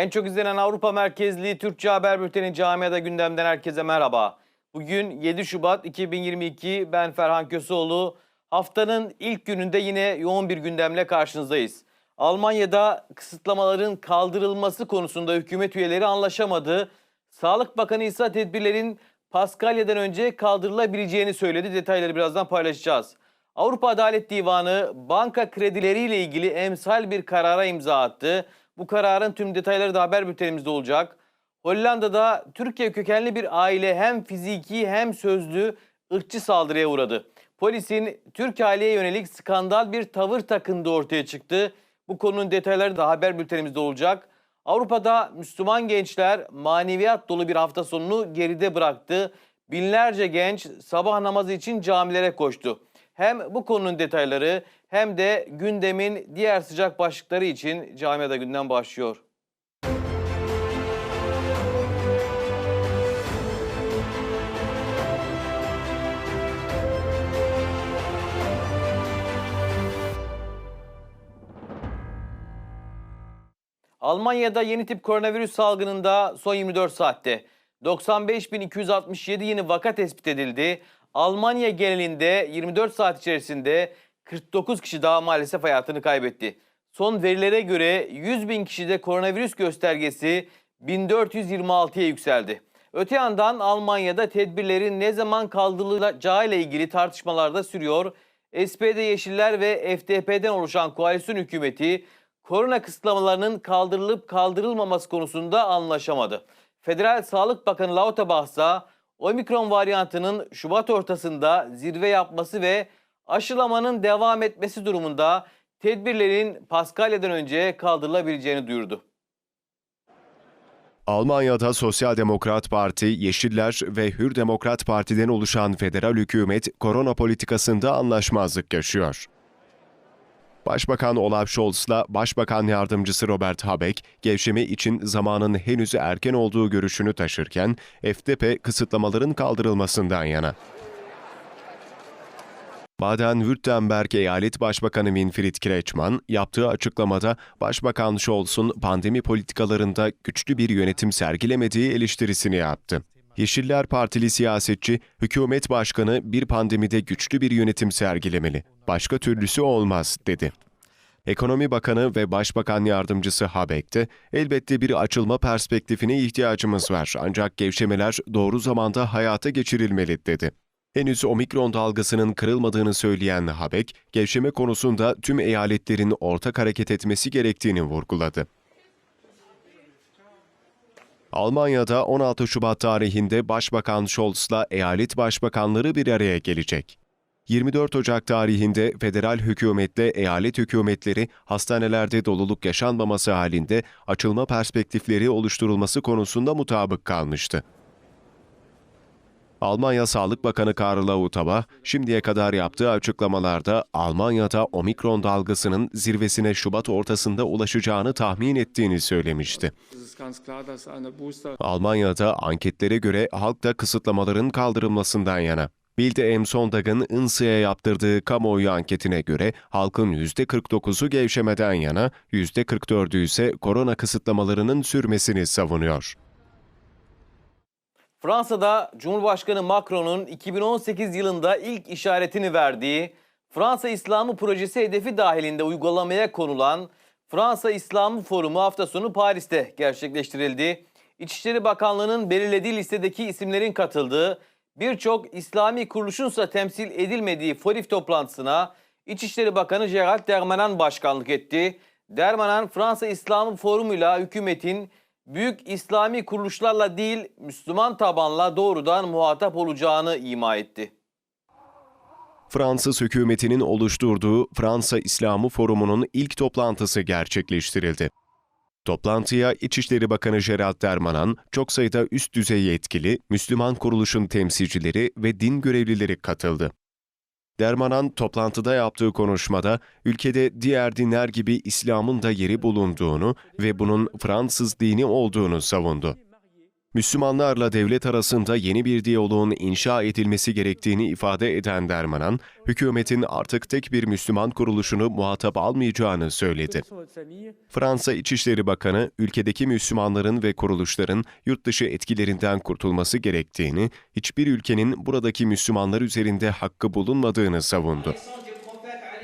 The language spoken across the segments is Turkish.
En çok izlenen Avrupa merkezli Türkçe Haber Bülteni Camiada gündemden herkese merhaba. Bugün 7 Şubat 2022 ben Ferhan Köseoğlu. Haftanın ilk gününde yine yoğun bir gündemle karşınızdayız. Almanya'da kısıtlamaların kaldırılması konusunda hükümet üyeleri anlaşamadı. Sağlık Bakanı ise tedbirlerin Paskalya'dan önce kaldırılabileceğini söyledi. Detayları birazdan paylaşacağız. Avrupa Adalet Divanı banka kredileriyle ilgili emsal bir karara imza attı. Bu kararın tüm detayları da haber bültenimizde olacak. Hollanda'da Türkiye kökenli bir aile hem fiziki hem sözlü ırkçı saldırıya uğradı. Polisin Türk aileye yönelik skandal bir tavır takındığı ortaya çıktı. Bu konunun detayları da haber bültenimizde olacak. Avrupa'da Müslüman gençler maneviyat dolu bir hafta sonunu geride bıraktı. Binlerce genç sabah namazı için camilere koştu. Hem bu konunun detayları hem de gündemin diğer sıcak başlıkları için camiada gündem başlıyor. Almanya'da yeni tip koronavirüs salgınında son 24 saatte 95.267 yeni vaka tespit edildi. Almanya genelinde 24 saat içerisinde 49 kişi daha maalesef hayatını kaybetti. Son verilere göre 100 bin kişide koronavirüs göstergesi 1426'ya yükseldi. Öte yandan Almanya'da tedbirlerin ne zaman kaldırılacağı ile ilgili tartışmalar da sürüyor. SPD Yeşiller ve FDP'den oluşan koalisyon hükümeti korona kısıtlamalarının kaldırılıp kaldırılmaması konusunda anlaşamadı. Federal Sağlık Bakanı Lauterbach ise omikron varyantının Şubat ortasında zirve yapması ve aşılamanın devam etmesi durumunda tedbirlerin Paskalya'dan önce kaldırılabileceğini duyurdu. Almanya'da Sosyal Demokrat Parti, Yeşiller ve Hür Demokrat Parti'den oluşan federal hükümet korona politikasında anlaşmazlık yaşıyor. Başbakan Olaf Scholz'la Başbakan Yardımcısı Robert Habeck, gevşeme için zamanın henüz erken olduğu görüşünü taşırken, FDP kısıtlamaların kaldırılmasından yana. Baden-Württemberg Eyalet Başbakanı Winfried Kretschmann yaptığı açıklamada Başbakan Scholz'un pandemi politikalarında güçlü bir yönetim sergilemediği eleştirisini yaptı. Yeşiller Partili siyasetçi, hükümet başkanı bir pandemide güçlü bir yönetim sergilemeli. Başka türlüsü olmaz, dedi. Ekonomi Bakanı ve Başbakan Yardımcısı Habeck de elbette bir açılma perspektifine ihtiyacımız var ancak gevşemeler doğru zamanda hayata geçirilmeli dedi. Henüz omikron dalgasının kırılmadığını söyleyen Habeck, gevşeme konusunda tüm eyaletlerin ortak hareket etmesi gerektiğini vurguladı. Almanya'da 16 Şubat tarihinde Başbakan Scholz'la eyalet başbakanları bir araya gelecek. 24 Ocak tarihinde federal hükümetle eyalet hükümetleri hastanelerde doluluk yaşanmaması halinde açılma perspektifleri oluşturulması konusunda mutabık kalmıştı. Almanya Sağlık Bakanı Karl Lauterbach, şimdiye kadar yaptığı açıklamalarda Almanya'da omikron dalgasının zirvesine Şubat ortasında ulaşacağını tahmin ettiğini söylemişti. Almanya'da anketlere göre halk da kısıtlamaların kaldırılmasından yana. Bilde Em Sondag'ın INSE'ye yaptırdığı kamuoyu anketine göre halkın %49'u gevşemeden yana, %44'ü ise korona kısıtlamalarının sürmesini savunuyor. Fransa'da Cumhurbaşkanı Macron'un 2018 yılında ilk işaretini verdiği Fransa İslamı projesi hedefi dahilinde uygulamaya konulan Fransa İslamı Forumu hafta sonu Paris'te gerçekleştirildi. İçişleri Bakanlığı'nın belirlediği listedeki isimlerin katıldığı birçok İslami kuruluşunsa temsil edilmediği FORIF toplantısına İçişleri Bakanı Gerald Dermanin başkanlık etti. Dermanin Fransa İslamı Forumu'yla hükümetin büyük İslami kuruluşlarla değil Müslüman tabanla doğrudan muhatap olacağını ima etti. Fransız hükümetinin oluşturduğu Fransa İslamı Forumu'nun ilk toplantısı gerçekleştirildi. Toplantıya İçişleri Bakanı Gerald Dermanin, çok sayıda üst düzey yetkili, Müslüman kuruluşun temsilcileri ve din görevlileri katıldı. Dermanan toplantıda yaptığı konuşmada ülkede diğer dinler gibi İslam'ın da yeri bulunduğunu ve bunun Fransız dini olduğunu savundu. Müslümanlarla devlet arasında yeni bir diyaloğun inşa edilmesi gerektiğini ifade eden Dermanan, hükümetin artık tek bir Müslüman kuruluşunu muhatap almayacağını söyledi. Fransa İçişleri Bakanı, ülkedeki Müslümanların ve kuruluşların yurt dışı etkilerinden kurtulması gerektiğini, hiçbir ülkenin buradaki Müslümanlar üzerinde hakkı bulunmadığını savundu.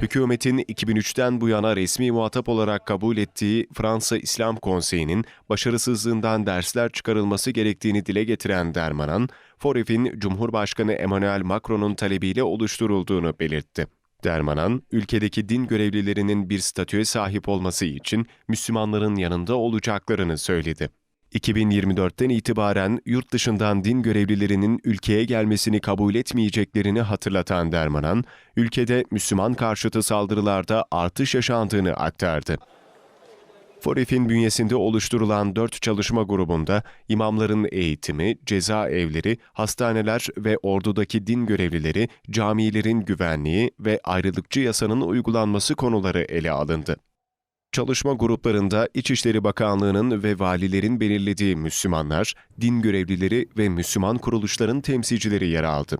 Hükümetin 2003'ten bu yana resmi muhatap olarak kabul ettiği Fransa İslam Konseyi'nin başarısızlığından dersler çıkarılması gerektiğini dile getiren Dermanan, Foref'in Cumhurbaşkanı Emmanuel Macron'un talebiyle oluşturulduğunu belirtti. Dermanan, ülkedeki din görevlilerinin bir statüye sahip olması için Müslümanların yanında olacaklarını söyledi. 2024'ten itibaren yurt dışından din görevlilerinin ülkeye gelmesini kabul etmeyeceklerini hatırlatan Dermanan, ülkede Müslüman karşıtı saldırılarda artış yaşandığını aktardı. Foref'in bünyesinde oluşturulan dört çalışma grubunda imamların eğitimi, cezaevleri, hastaneler ve ordudaki din görevlileri, camilerin güvenliği ve ayrılıkçı yasanın uygulanması konuları ele alındı. Çalışma gruplarında İçişleri Bakanlığı'nın ve valilerin belirlediği Müslümanlar, din görevlileri ve Müslüman kuruluşların temsilcileri yer aldı.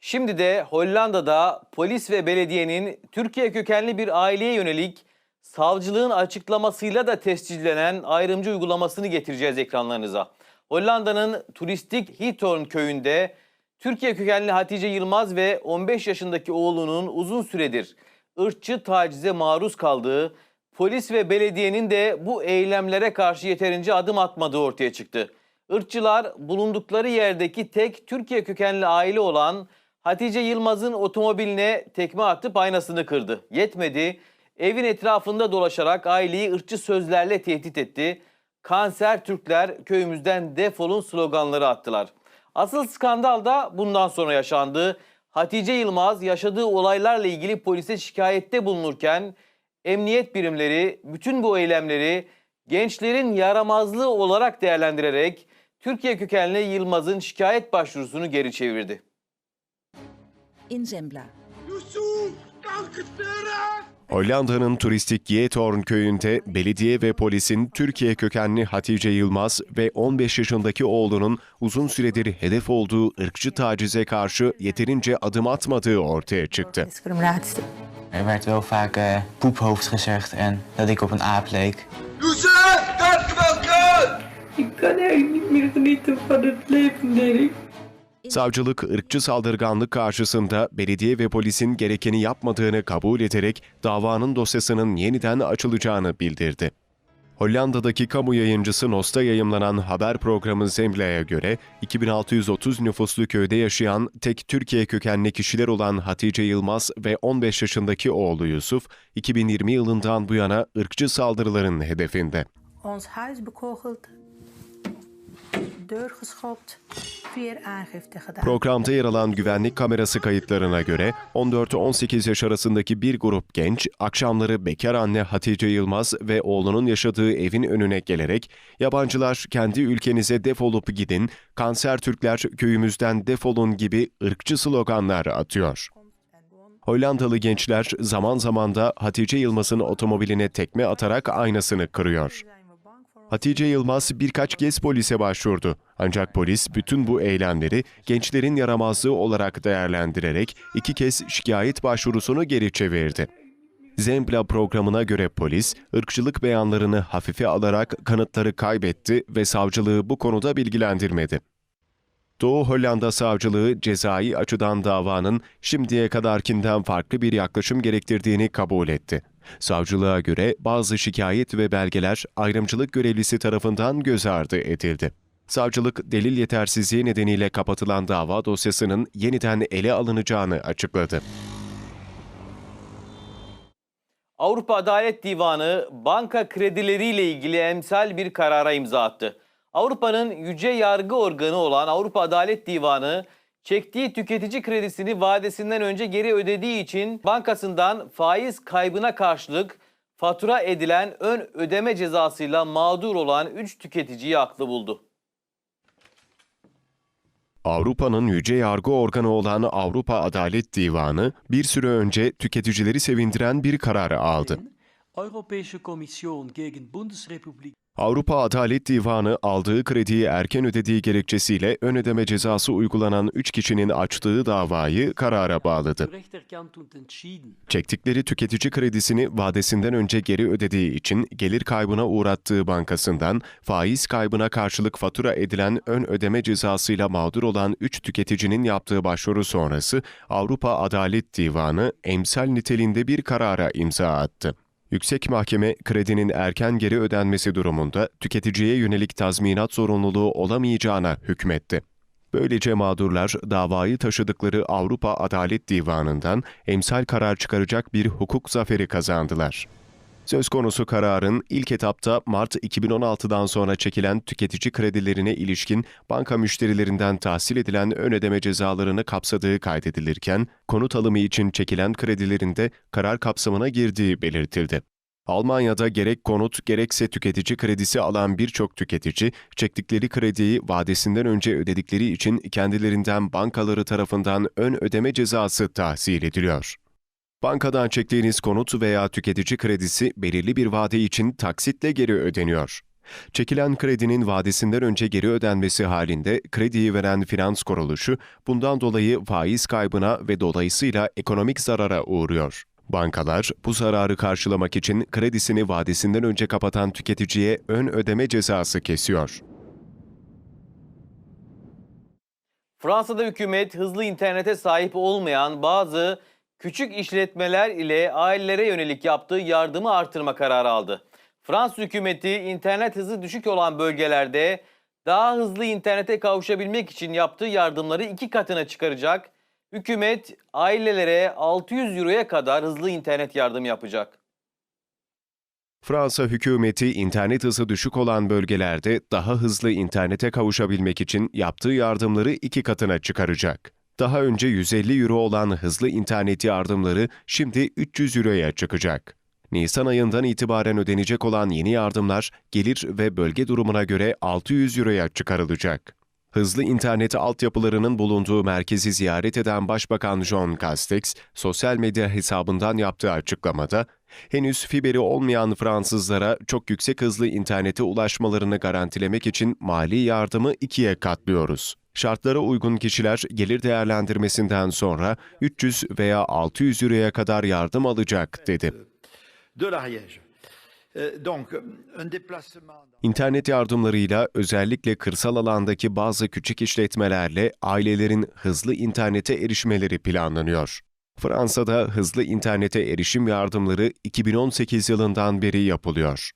Şimdi de Hollanda'da polis ve belediyenin Türkiye kökenli bir aileye yönelik savcılığın açıklamasıyla da tescillenen ayrımcı uygulamasını getireceğiz ekranlarınıza. Hollanda'nın turistik Hitorn köyünde Türkiye kökenli Hatice Yılmaz ve 15 yaşındaki oğlunun uzun süredir ırkçı tacize maruz kaldığı, polis ve belediyenin de bu eylemlere karşı yeterince adım atmadığı ortaya çıktı. Irkçılar bulundukları yerdeki tek Türkiye kökenli aile olan Hatice Yılmaz'ın otomobiline tekme atıp aynasını kırdı. Yetmedi, evin etrafında dolaşarak aileyi ırkçı sözlerle tehdit etti. Kanser Türkler köyümüzden defolun sloganları attılar. Asıl skandal da bundan sonra yaşandı. Hatice Yılmaz yaşadığı olaylarla ilgili polise şikayette bulunurken emniyet birimleri bütün bu eylemleri gençlerin yaramazlığı olarak değerlendirerek Türkiye kökenli Yılmaz'ın şikayet başvurusunu geri çevirdi. in Zembla. Yusuf, kankerseren! Hollanda'nın turistik Yetorn köyünde belediye ve polisin Türkiye kökenli Hatice Yılmaz ve 15 yaşındaki oğlunun uzun süredir hedef olduğu ırkçı tacize karşı yeterince adım atmadığı ortaya çıktı. Er werd wel vaak eh, poephoofd gezegd en dat ik op een aap leek. Kankervelken! Ik kan eigenlijk niet meer genieten van het leven, Dirk. Savcılık ırkçı saldırganlık karşısında belediye ve polisin gerekeni yapmadığını kabul ederek davanın dosyasının yeniden açılacağını bildirdi. Hollanda'daki kamu yayıncısı Nost'a yayımlanan haber programı Zembla'ya göre 2630 nüfuslu köyde yaşayan tek Türkiye kökenli kişiler olan Hatice Yılmaz ve 15 yaşındaki oğlu Yusuf, 2020 yılından bu yana ırkçı saldırıların hedefinde. Ons huis bekogeld, deur geschopt. Programda yer alan güvenlik kamerası kayıtlarına göre 14-18 yaş arasındaki bir grup genç akşamları bekar anne Hatice Yılmaz ve oğlunun yaşadığı evin önüne gelerek yabancılar kendi ülkenize defolup gidin, kanser Türkler köyümüzden defolun gibi ırkçı sloganlar atıyor. Hollandalı gençler zaman zaman da Hatice Yılmaz'ın otomobiline tekme atarak aynasını kırıyor. Hatice Yılmaz birkaç kez polise başvurdu. Ancak polis bütün bu eylemleri gençlerin yaramazlığı olarak değerlendirerek iki kez şikayet başvurusunu geri çevirdi. Zembla programına göre polis, ırkçılık beyanlarını hafife alarak kanıtları kaybetti ve savcılığı bu konuda bilgilendirmedi. Doğu Hollanda Savcılığı cezai açıdan davanın şimdiye kadarkinden farklı bir yaklaşım gerektirdiğini kabul etti. Savcılığa göre bazı şikayet ve belgeler ayrımcılık görevlisi tarafından göz ardı edildi. Savcılık delil yetersizliği nedeniyle kapatılan dava dosyasının yeniden ele alınacağını açıkladı. Avrupa Adalet Divanı banka kredileriyle ilgili emsal bir karara imza attı. Avrupa'nın yüce yargı organı olan Avrupa Adalet Divanı çektiği tüketici kredisini vadesinden önce geri ödediği için bankasından faiz kaybına karşılık fatura edilen ön ödeme cezasıyla mağdur olan 3 tüketiciyi haklı buldu. Avrupa'nın yüce yargı organı olan Avrupa Adalet Divanı bir süre önce tüketicileri sevindiren bir kararı aldı. Avrupa Adalet Divanı aldığı krediyi erken ödediği gerekçesiyle ön ödeme cezası uygulanan 3 kişinin açtığı davayı karara bağladı. Çektikleri tüketici kredisini vadesinden önce geri ödediği için gelir kaybına uğrattığı bankasından faiz kaybına karşılık fatura edilen ön ödeme cezasıyla mağdur olan 3 tüketicinin yaptığı başvuru sonrası Avrupa Adalet Divanı emsal niteliğinde bir karara imza attı. Yüksek Mahkeme kredinin erken geri ödenmesi durumunda tüketiciye yönelik tazminat zorunluluğu olamayacağına hükmetti. Böylece mağdurlar davayı taşıdıkları Avrupa Adalet Divanı'ndan emsal karar çıkaracak bir hukuk zaferi kazandılar. Söz konusu kararın ilk etapta Mart 2016'dan sonra çekilen tüketici kredilerine ilişkin banka müşterilerinden tahsil edilen ön ödeme cezalarını kapsadığı kaydedilirken, konut alımı için çekilen kredilerin de karar kapsamına girdiği belirtildi. Almanya'da gerek konut gerekse tüketici kredisi alan birçok tüketici, çektikleri krediyi vadesinden önce ödedikleri için kendilerinden bankaları tarafından ön ödeme cezası tahsil ediliyor. Bankadan çektiğiniz konut veya tüketici kredisi belirli bir vade için taksitle geri ödeniyor. Çekilen kredinin vadesinden önce geri ödenmesi halinde krediyi veren finans kuruluşu bundan dolayı faiz kaybına ve dolayısıyla ekonomik zarara uğruyor. Bankalar bu zararı karşılamak için kredisini vadesinden önce kapatan tüketiciye ön ödeme cezası kesiyor. Fransa'da hükümet hızlı internete sahip olmayan bazı küçük işletmeler ile ailelere yönelik yaptığı yardımı artırma kararı aldı. Fransız hükümeti internet hızı düşük olan bölgelerde daha hızlı internete kavuşabilmek için yaptığı yardımları iki katına çıkaracak. Hükümet ailelere 600 euroya kadar hızlı internet yardım yapacak. Fransa hükümeti internet hızı düşük olan bölgelerde daha hızlı internete kavuşabilmek için yaptığı yardımları iki katına çıkaracak. Daha önce 150 euro olan hızlı internet yardımları şimdi 300 euroya çıkacak. Nisan ayından itibaren ödenecek olan yeni yardımlar gelir ve bölge durumuna göre 600 euroya çıkarılacak. Hızlı internet altyapılarının bulunduğu merkezi ziyaret eden Başbakan John Castex, sosyal medya hesabından yaptığı açıklamada, henüz fiberi olmayan Fransızlara çok yüksek hızlı internete ulaşmalarını garantilemek için mali yardımı ikiye katlıyoruz. Şartlara uygun kişiler gelir değerlendirmesinden sonra 300 veya 600 euroya kadar yardım alacak, dedi. Euh. İnternet yardımlarıyla özellikle kırsal alandaki bazı küçük işletmelerle ailelerin hızlı internete erişmeleri planlanıyor. Fransa'da hızlı internete erişim yardımları 2018 yılından beri yapılıyor.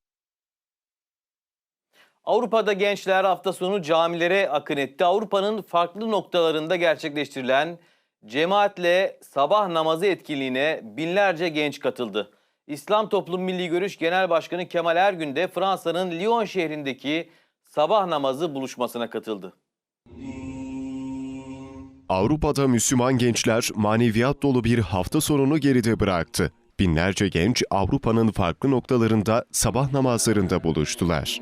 Avrupa'da gençler hafta sonu camilere akın etti. Avrupa'nın farklı noktalarında gerçekleştirilen cemaatle sabah namazı etkinliğine binlerce genç katıldı. İslam Toplum Milli Görüş Genel Başkanı Kemal Ergün de Fransa'nın Lyon şehrindeki sabah namazı buluşmasına katıldı. Avrupa'da Müslüman gençler maneviyat dolu bir hafta sonunu geride bıraktı. Binlerce genç Avrupa'nın farklı noktalarında sabah namazlarında buluştular.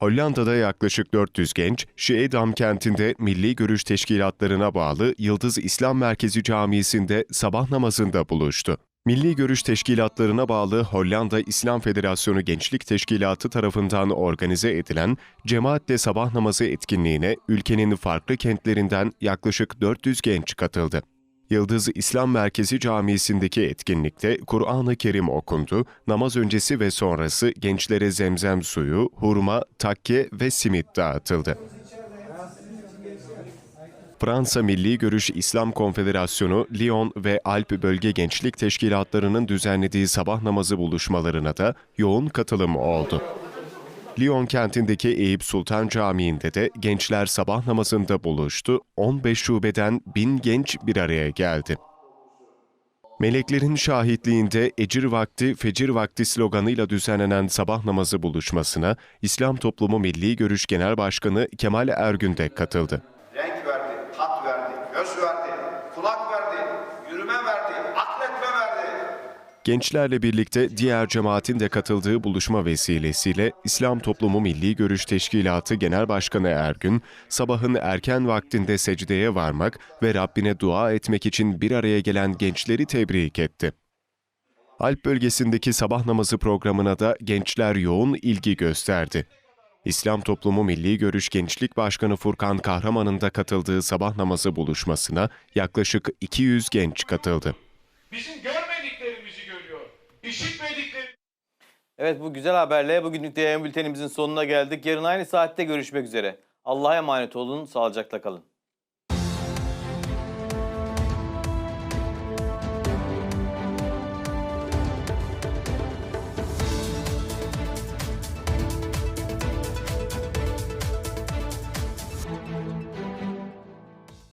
Hollanda'da yaklaşık 400 genç, Şiedam kentinde Milli Görüş Teşkilatlarına bağlı Yıldız İslam Merkezi Camisi'nde sabah namazında buluştu. Milli Görüş Teşkilatlarına bağlı Hollanda İslam Federasyonu Gençlik Teşkilatı tarafından organize edilen Cemaatle Sabah Namazı etkinliğine ülkenin farklı kentlerinden yaklaşık 400 genç katıldı. Yıldız İslam Merkezi Camisi'ndeki etkinlikte Kur'an-ı Kerim okundu, namaz öncesi ve sonrası gençlere zemzem suyu, hurma, takke ve simit dağıtıldı. Fransa Milli Görüş İslam Konfederasyonu, Lyon ve Alp Bölge Gençlik Teşkilatlarının düzenlediği sabah namazı buluşmalarına da yoğun katılım oldu. Lyon kentindeki Eyüp Sultan Camii'nde de gençler sabah namazında buluştu, 15 şubeden bin genç bir araya geldi. Meleklerin şahitliğinde Ecir Vakti, Fecir Vakti sloganıyla düzenlenen sabah namazı buluşmasına İslam Toplumu Milli Görüş Genel Başkanı Kemal Ergün de katıldı. Renk göz verdi, kulak verdi, yürüme verdi, akletme verdi. Gençlerle birlikte diğer cemaatin de katıldığı buluşma vesilesiyle İslam Toplumu Milli Görüş Teşkilatı Genel Başkanı Ergün, sabahın erken vaktinde secdeye varmak ve Rabbine dua etmek için bir araya gelen gençleri tebrik etti. Alp bölgesindeki sabah namazı programına da gençler yoğun ilgi gösterdi. İslam Toplumu Milli Görüş Gençlik Başkanı Furkan Kahraman'ın da katıldığı sabah namazı buluşmasına yaklaşık 200 genç katıldı. Bizim görmediklerimizi görüyor. İşitmediklerimizi Evet bu güzel haberle bugünlük de yayın bültenimizin sonuna geldik. Yarın aynı saatte görüşmek üzere. Allah'a emanet olun, sağlıcakla kalın.